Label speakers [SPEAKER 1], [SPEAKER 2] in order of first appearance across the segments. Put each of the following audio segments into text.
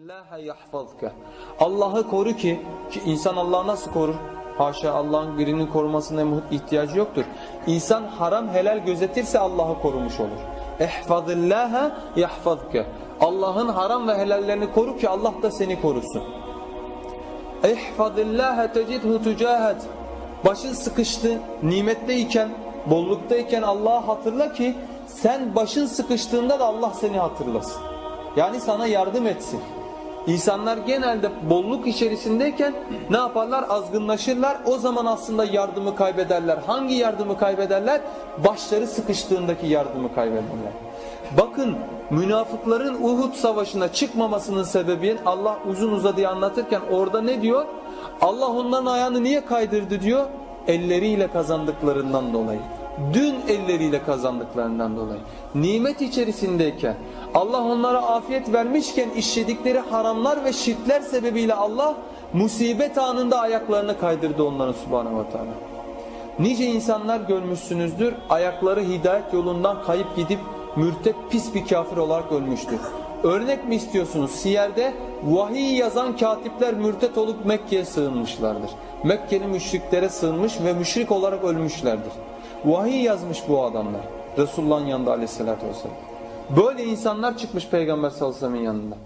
[SPEAKER 1] İhfazillâhe yahfazke. Allah'ı koru ki, ki insan Allah'ı nasıl korur? Haşa Allah'ın birinin korumasına ihtiyacı yoktur. İnsan haram helal gözetirse Allah'ı korumuş olur. İhfazillâhe yahfazke. Allah'ın haram ve helallerini koru ki Allah da seni korusun. İhfazillâhe tecidhu tücahet. Başın sıkıştı, nimetteyken, bolluktayken Allah'ı hatırla ki sen başın sıkıştığında da Allah seni hatırlasın. Yani sana yardım etsin. İnsanlar genelde bolluk içerisindeyken ne yaparlar? Azgınlaşırlar. O zaman aslında yardımı kaybederler. Hangi yardımı kaybederler? Başları sıkıştığındaki yardımı kaybederler. Bakın münafıkların Uhud savaşına çıkmamasının sebebi Allah uzun uzadıya anlatırken orada ne diyor? Allah onların ayağını niye kaydırdı diyor? Elleriyle kazandıklarından dolayı. Dün elleriyle kazandıklarından dolayı. Nimet içerisindeyken Allah onlara afiyet vermişken işledikleri haramlar ve şirkler sebebiyle Allah musibet anında ayaklarını kaydırdı onların subhanahu wa ta'ala. Nice insanlar görmüşsünüzdür ayakları hidayet yolundan kayıp gidip mürtet pis bir kafir olarak ölmüştür. Örnek mi istiyorsunuz? Siyer'de vahiy yazan katipler mürtet olup Mekke'ye sığınmışlardır. Mekke'nin müşriklere sığınmış ve müşrik olarak ölmüşlerdir. Vahiy yazmış bu adamlar. Resulullah'ın yanında aleyhissalatü vesselam. Böyle insanlar çıkmış Peygamber sallallahu aleyhi ve sellem'in yanında.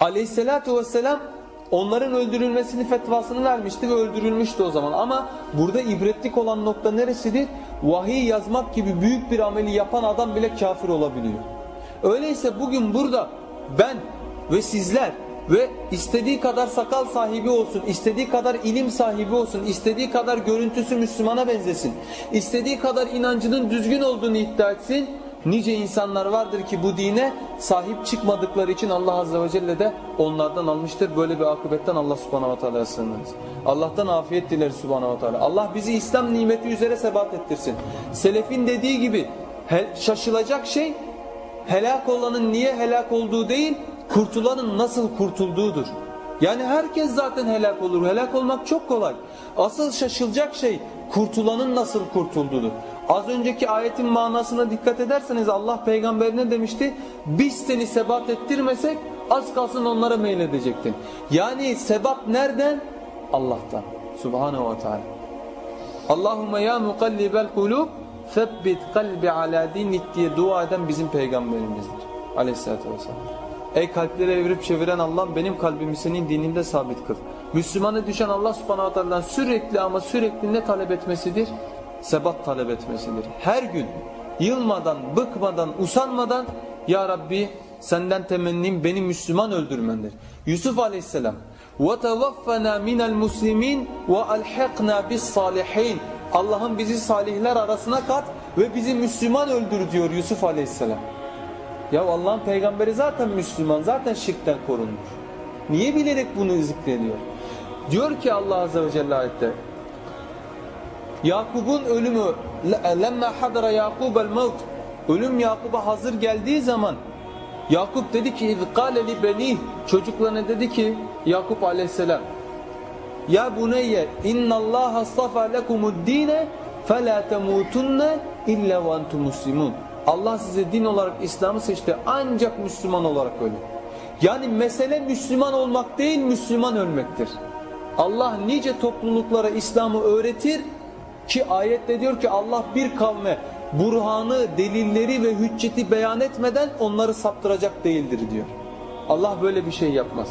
[SPEAKER 1] Aleyhissalatü vesselam onların öldürülmesini fetvasını vermişti ve öldürülmüştü o zaman. Ama burada ibretlik olan nokta neresidir? Vahiy yazmak gibi büyük bir ameli yapan adam bile kafir olabiliyor. Öyleyse bugün burada ben ve sizler ve istediği kadar sakal sahibi olsun, istediği kadar ilim sahibi olsun, istediği kadar görüntüsü Müslümana benzesin, istediği kadar inancının düzgün olduğunu iddia etsin, nice insanlar vardır ki bu dine sahip çıkmadıkları için Allah Azze ve Celle de onlardan almıştır. Böyle bir akıbetten Allah Subhanahu ve Teala'ya sığınırız. Allah'tan afiyet dileriz Subhanahu ve Teala. Allah bizi İslam nimeti üzere sebat ettirsin. Selefin dediği gibi şaşılacak şey helak olanın niye helak olduğu değil, kurtulanın nasıl kurtulduğudur. Yani herkes zaten helak olur. Helak olmak çok kolay. Asıl şaşılacak şey kurtulanın nasıl kurtulduğudur. Az önceki ayetin manasına dikkat ederseniz Allah peygamberine demişti? Biz seni sebat ettirmesek az kalsın onlara meyledecektin. Yani sebat nereden? Allah'tan. Subhanahu ve Teala. Allahümme ya mukallibel kulub Febbit kalbi ala dinik diye dua eden bizim peygamberimizdir. Aleyhisselatü vesselam. Ey kalpleri evirip çeviren Allah benim kalbimi senin dininde sabit kıl. Müslümana düşen Allah subhanahu teala'dan sürekli ama sürekli ne talep etmesidir? Sebat talep etmesidir. Her gün yılmadan, bıkmadan, usanmadan Ya Rabbi senden temennim beni Müslüman öldürmendir. Yusuf aleyhisselam وَتَوَفَّنَا مِنَ الْمُسْلِمِينَ وَأَلْحِقْنَا بِالصَّالِحِينَ Allah'ım bizi salihler arasına kat ve bizi Müslüman öldür diyor Yusuf aleyhisselam. Ya Allah'ın peygamberi zaten Müslüman, zaten şirkten korunmuş. Niye bilerek bunu zikrediyor? Diyor ki Allah azze ve celle ayette Yakub'un ölümü lemme hadara Yakub'el mevt ölüm Yakub'a hazır geldiği zaman Yakup dedi ki izkale li benih çocuklarına dedi ki Yakup aleyhisselam ya buneyye innallaha astafa lekumu'd-dine fela temutunne illa ve entum muslimun. Allah size din olarak İslam'ı seçti ancak Müslüman olarak ölün. Yani mesele Müslüman olmak değil Müslüman ölmektir. Allah nice topluluklara İslam'ı öğretir ki ayette diyor ki Allah bir kavme burhanı, delilleri ve hücceti beyan etmeden onları saptıracak değildir diyor. Allah böyle bir şey yapmaz.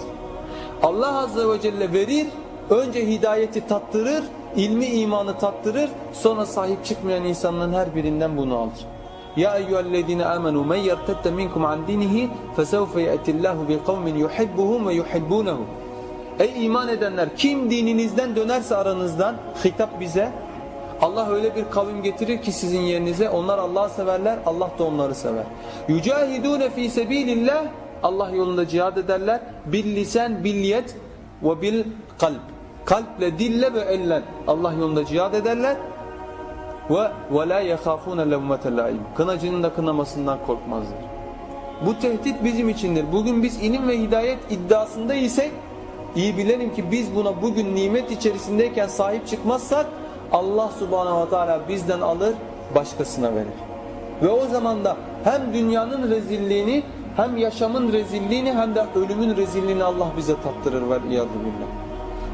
[SPEAKER 1] Allah Azze ve Celle verir, önce hidayeti tattırır, ilmi imanı tattırır, sonra sahip çıkmayan insanların her birinden bunu alır. Ya eyyühellezine amenu men yertette minkum an dinihi fesevfe ye'tillahu bi kavmin yuhibbuhum ve yuhibbunehu. Ey iman edenler kim dininizden dönerse aranızdan hitap bize Allah öyle bir kavim getirir ki sizin yerinize onlar Allah'ı severler Allah da onları sever. Yücahidune fi sebilillah Allah yolunda cihad ederler bil lisan bil yet ve bil kalp. Kalple, dille ve elle Allah yolunda cihad ederler. Ve ve la yahafune levmete laim. Kınacının da kınamasından korkmazlar. Bu tehdit bizim içindir. Bugün biz ilim ve hidayet iddiasında isek iyi bilelim ki biz buna bugün nimet içerisindeyken sahip çıkmazsak Allah subhanahu ve teala bizden alır başkasına verir. Ve o zaman da hem dünyanın rezilliğini Hem yaşamın rezilliğini hem de ölümün rezilliğini Allah bize tattırır ve iyadu billah.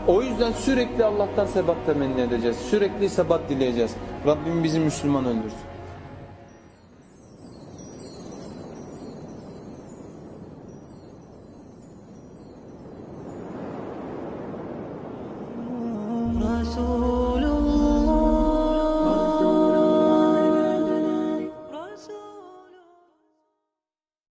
[SPEAKER 1] O yüzden sürekli Allah'tan sebat temenni edeceğiz. Sürekli sebat dileyeceğiz. Rabbim bizi Müslüman öldürsün.
[SPEAKER 2] Resul